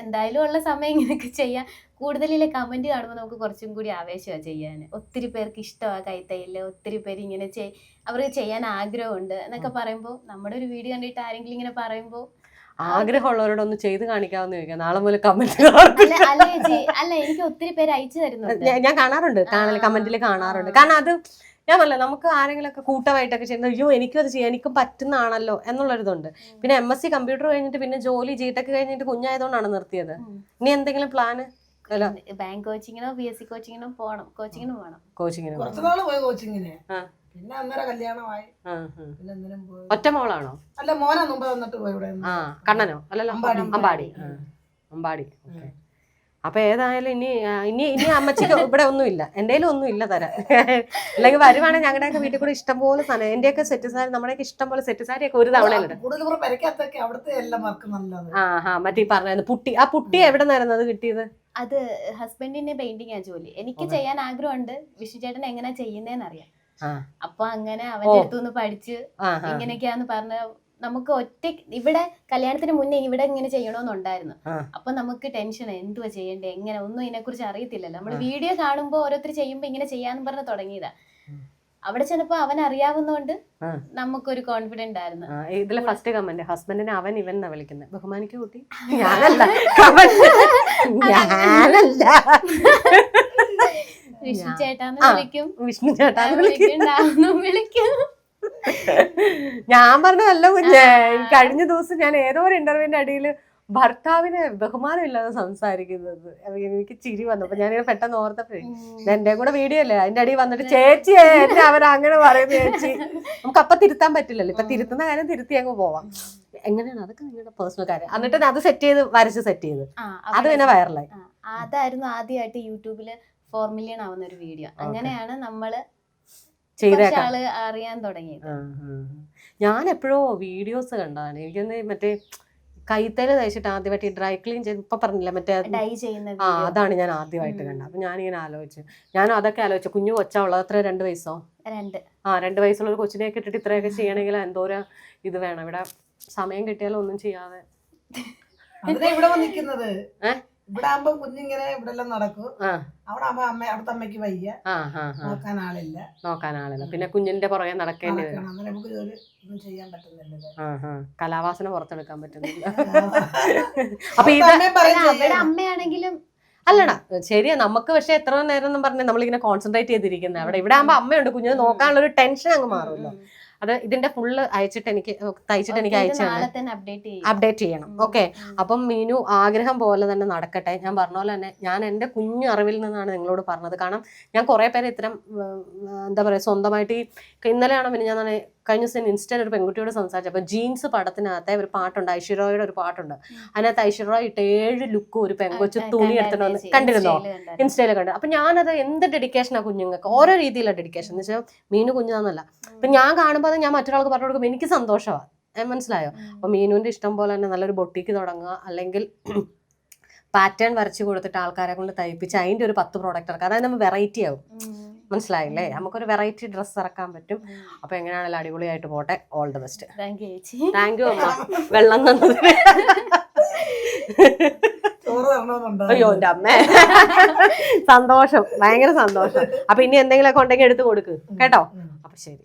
എന്തായാലും ഉള്ള സമയം ഇങ്ങനെയൊക്കെ ചെയ്യാം. കൂടുതലില്ല കമന്റ് കാണുമ്പോൾ നമുക്ക് കുറച്ചും കൂടി ആവേശമാണ് ചെയ്യാൻ ഒത്തിരി പേർക്ക് ഇഷ്ടമാണ് കൈത്തയ്യൽ ഒത്തിരി പേര് ഇങ്ങനെ ചെയ് അവർക്ക് ചെയ്യാൻ ആഗ്രഹമുണ്ട് എന്നൊക്കെ പറയുമ്പോൾ നമ്മുടെ ഒരു വീഡിയോ കണ്ടിട്ട് ആരെങ്കിലും ഇങ്ങനെ പറയുമ്പോൾ
ആഗ്രഹമുള്ളവരോട് ഒന്ന് ചെയ്ത് കാണിക്കാമെന്ന് ചോദിക്കാം. നാളെ മുതൽ കമന്റ്
അല്ല എനിക്ക് ഒത്തിരി പേര് അയച്ചു തരുന്നുണ്ട്.
ഞാൻ കാണാറുണ്ട്. കാണൽ കമന്റിൽ കാണാറുണ്ട്. കാരണം അത് ഞാൻ പറഞ്ഞ നമുക്ക് ആരെങ്കിലും ഒക്കെ കൂട്ടമായിട്ടൊക്കെ ചെയ്യുന്നത് അയ്യോ എനിക്കും അത് ചെയ്യാം എനിക്കും പറ്റുന്നതാണല്ലോ എന്നുള്ളൊരിതുണ്ട്. പിന്നെ എം എസ് സി കമ്പ്യൂട്ടർ കഴിഞ്ഞിട്ട് പിന്നെ ജോലി ജിടെക് കഴിഞ്ഞിട്ട് കുഞ്ഞായതുകൊണ്ടാണ് നിർത്തിയത്. ഇനി എന്തെങ്കിലും പ്ലാന്
ബാങ്ക് കോച്ചിങ്ങിനോ പി എസ് സി കോച്ചിങ്ങിനോ പോകണം കോച്ചിങ്ങിന് പോകണം
കോച്ചിങ്ങിന്
കുറച്ചു നാൾ പോയി കോച്ചിങ്ങിന്. പിന്നെ അന്നേരം കല്യാണമായി. പിന്നെ എന്തിനും പോയി.
ഒറ്റ മോളാണോ?
അല്ല മോനെ മുമ്പ് വന്നിട്ട് പോയി ഇവിടെ
ആ കണ്ണനോ? അല്ലല്ലോ
അമ്പാടി.
അമ്പാടി ആ, അമ്പാടി ഓക്കെ. അപ്പൊ ഏതായാലും ഇനി ആ, ഇനി ഇനി അമ്മച്ചിക്ക് ഇവിടെ ഒന്നുമില്ല എന്തേലും ഒന്നും ഇല്ല തരാൻ. അല്ലെങ്കിൽ വരുവാണെങ്കിൽ ഞങ്ങളുടെയൊക്കെ വീട്ടിൽ കൂടെ ഇഷ്ടം പോലെ സാധനം. എന്റെയൊക്കെ സെറ്റ് സാരി നമ്മുടെയൊക്കെ ഇഷ്ടം പോലെ സെറ്റ് സാരി ഒക്കെ ഒരു തവണ
കൂടുതൽ കൂടെ പെരക്കകത്തൊക്കെ അവിടുത്തെ എല്ലാം വർക്ക് നല്ലത്.
ആ ഹാ മറ്റേ ഈ പുട്ടി. ആ പുട്ടി എവിടെ നിന്നായിരുന്നു അത് കിട്ടിയത്?
അത് ഹസ്ബൻഡിന്റെ പെയിന്റിംഗ് ആ ജോലി എനിക്ക് ചെയ്യാൻ ആഗ്രഹമുണ്ട് വിഷു ചേട്ടൻ എങ്ങനെ ചെയ്യുന്നതെന്ന് അറിയാം. അപ്പൊ അങ്ങനെ അവന്റെ. അടുത്തുനിന്ന് പഠിച്ച് ഇങ്ങനെയൊക്കെയാന്ന് പറഞ്ഞ നമുക്ക് ഒറ്റ ഇവിടെ കല്യാണത്തിന് മുന്നേ ഇവിടെ ഇങ്ങനെ ചെയ്യണമെന്നുണ്ടായിരുന്നു. അപ്പൊ നമുക്ക് ടെൻഷൻ എന്തുവാ ചെയ്യണ്ടേ എങ്ങനെ ഒന്നും ഇതിനെ കുറിച്ച് അറിയത്തില്ലല്ലോ നമ്മൾ. വീഡിയോ കാണുമ്പോ ഓരോരുത്തർ ചെയ്യുമ്പോ ഇങ്ങനെ ചെയ്യാന്ന് പറഞ്ഞ് തുടങ്ങിയതാ. അവിടെ ചെന്നപ്പോ അവൻ അറിയാവുന്നോണ്ട് നമുക്കൊരു കോൺഫിഡന്റ് ആയിരുന്നു.
ഇതിലെ ഫസ്റ്റ് കമന്റ് ഹസ്ബൻഡിനെ അവൻ ഇവൻ എന്നാ വിളിക്കുന്നത്? ബഹുമാനിക്ക് കൂട്ടി. ഞാനല്ല. ഞാനല്ല.
വിഷ്ണു
ഞാൻ-
ചേട്ടാന്ന്. വിളിക്കും.
വിഷ്ണു ചേട്ടാന്ന് വിളിക്കും. ഞാൻ പറഞ്ഞതല്ല കുഞ്ഞെ. കഴിഞ്ഞ ദിവസം ഞാൻ ഏതോ ഒരു ഇന്റർവ്യൂവിന്റെ അടിയിൽ ഭർത്താവിനെ ബഹുമാനമില്ലാതെ സംസാരിക്കുന്നത്. എനിക്ക് ചിരി വന്നു. അപ്പൊ ഞാനിങ്ങനെ പെട്ടെന്ന് ഓർത്തപ്പോഴേ ഞാൻ എന്റെ കൂടെ വീഡിയോ അല്ലേ? അതിന്റെ അടിയിൽ വന്നിട്ട് ചേച്ചി എന്നെ അവരങ്ങനെ അങ്ങനെ പറയുന്നു ചേച്ചി. നമുക്ക് അപ്പൊ തിരുത്താൻ പറ്റില്ലല്ലോ. ഇപ്പൊ തിരുത്തുന്ന കാര്യം തിരുത്തി അങ്ങ് പോവാം. എങ്ങനെയാണ്? അതൊക്കെ നിങ്ങളുടെ പേഴ്സണൽ കാര്യം. എന്നിട്ട് അത് സെറ്റ് ചെയ്ത് വരച്ച് സെറ്റ് ചെയ്ത്. അത് പിന്നെ വൈറലായി
അതായിരുന്നു ആദ്യമായിട്ട് യൂട്യൂബിൽ ഫോർ മില്യൺ ആവുന്ന ഒരു വീഡിയോ അങ്ങനെയാണ്
നമ്മൾ
ആൾ അറിയാൻ തുടങ്ങിയത്.
ഞാൻ എപ്പോഴോ വീഡിയോസ് കണ്ടതാണ്. എനിക്കൊന്ന് മറ്റേ കൈത്തൽ തയ്ച്ചിട്ട് ആദ്യമായിട്ട് ഈ ഡ്രൈ ക്ലീൻ ചെയ്ത് ഇപ്പൊ പറഞ്ഞില്ല മറ്റേ ആ അതാണ് ഞാൻ ആദ്യമായിട്ട് കണ്ടത്. അപ്പൊ ഞാനിങ്ങനെ ആലോചിച്ചു. ഞാനും അതൊക്കെ ആലോചിച്ചു. കുഞ്ഞു കൊച്ചാ ഉള്ളത് അത്ര രണ്ട് വയസ്സോ?
രണ്ട്.
ആ രണ്ട് വയസ്സുള്ള ഒരു കൊച്ചിനെയൊക്കെ ഇട്ടിട്ട് ഇത്രയൊക്കെ ചെയ്യണമെങ്കിൽ എന്തോരം ഇത് വേണം. ഇവിടെ സമയം കിട്ടിയാലും ഒന്നും ചെയ്യാതെ.
ഇവിടെ
ഏ?
ഇവിടെ ആകുമ്പോ കുഞ്ഞിങ്ങനെ ഇവിടെ എല്ലാം നടക്കും. അവിടെ ആകുമ്പോ അമ്മ അവിടുത്തെ അമ്മയ്ക്ക് വയ്യ. നോക്കാൻ ആളില്ല.
നോക്കാൻ ആളില്ല. പിന്നെ കുഞ്ഞിന്റെ പുറകെ നടക്കേണ്ടി വരും.
അങ്ങനെ നമുക്ക് ജോലി ഒന്നും ചെയ്യാൻ പറ്റുന്നില്ല
കലാവാസന പുറത്തെടുക്കാൻ പറ്റുന്നില്ല. അപ്പൊ ഇത്.
അമ്മയാണെങ്കിലും
അല്ലടാ ശരിയാ നമുക്ക് പക്ഷെ എത്ര നേരം എന്ന് പറഞ്ഞാൽ നമ്മളിങ്ങനെ കോൺസെൻട്രേറ്റ് ചെയ്തിരിക്കുന്നത് അവിടെ ഇവിടെ ആകുമ്പോ അമ്മയുണ്ട്. കുഞ്ഞിനെ നോക്കാനുള്ള ഒരു ടെൻഷൻ അങ്ങ് മാറുമല്ലോ. അത് ഇതിന്റെ ഫുള്ള് അയച്ചിട്ട് എനിക്ക് തയ്ച്ചിട്ട് എനിക്ക് അയച്ചു
അപ്ഡേറ്റ് ചെയ്യും.
അപ്ഡേറ്റ് ചെയ്യണം. ഓക്കെ. അപ്പം മീനു ആഗ്രഹം പോലെ തന്നെ നടക്കട്ടെ. ഞാൻ പറഞ്ഞ പോലെ തന്നെ ഞാൻ എന്റെ കുഞ്ഞു അറിവിൽ നിന്നാണ് നിങ്ങളോട് പറഞ്ഞത്. കാരണം ഞാൻ കുറേ പേരെ ഇത്തരം എന്താ പറയുക സ്വന്തമായിട്ട് ഇന്നലെയാണ് പിന്നെ ഞാൻ കഴിഞ്ഞ ദിവസം ഇൻസ്റ്റയിൽ ഒരു പെൺകുട്ടിയോട് സംസാരിച്ചപ്പോൾ ജീൻസ് പടത്തിനകത്തെ ഒരു പാട്ടുണ്ട്. ഐശ്വര്യയുടെ ഒരു പാട്ടുണ്ട്. അതിനകത്ത് ഐശ്വര്യ ഇട്ട് ഏഴ് ലുക്ക് ഒരു പെങ്കൊച്ച്
ആ,
തുണി എടുത്തിട്ട്. കണ്ടിരുന്നോ. ഇൻസ്റ്റയിൽ കണ്ടു. അപ്പൊ ഞാനത് എന്ത് ഡെഡിക്കേഷനാണ് കുഞ്ഞുങ്ങൾക്ക്? ഓരോ രീതിയിലുള്ള ഡെഡിക്കേഷൻ എന്ന് വെച്ചാൽ മീനു കുഞ്ഞാന്നല്ല. അപ്പൊ ഞാൻ കാണുമ്പോൾ അത് ഞാൻ മറ്റൊരാൾക്ക് പറഞ്ഞു കൊടുക്കും എനിക്ക് സന്തോഷമാണ് മനസ്സിലായോ. അപ്പൊ മീനുവിന്റെ ഇഷ്ടം പോലെ തന്നെ നല്ലൊരു ബൊട്ടിക്ക് തുടങ്ങുക. അല്ലെങ്കിൽ പാറ്റേൺ വരച്ച് കൊടുത്തിട്ട് ആൾക്കാരെ കൊണ്ട് തയ്പ്പിച്ച് അതിന്റെ ഒരു പത്ത് പ്രോഡക്റ്റ് ഇറക്കുക. അതായത് നമ്മൾ വെറൈറ്റി ആവും. മനസ്സിലായില്ലേ? നമുക്കൊരു വെറൈറ്റി ഡ്രസ്സ് ഇറക്കാൻ പറ്റും. അപ്പൊ എങ്ങനെയാണെങ്കിലും അടിപൊളിയായിട്ട് പോട്ടെ. All the best
thank you ചേച്ചി.
താങ്ക് യു അമ്മ. വെള്ളം തന്നത് അയ്യോ എന്റെ അമ്മേ. സന്തോഷം. ഭയങ്കര സന്തോഷം. അപ്പൊ ഇനി എന്തെങ്കിലുമൊക്കെ ഉണ്ടെങ്കിൽ എടുത്തു കൊടുക്ക്. കേട്ടോ. അപ്പൊ ശരി.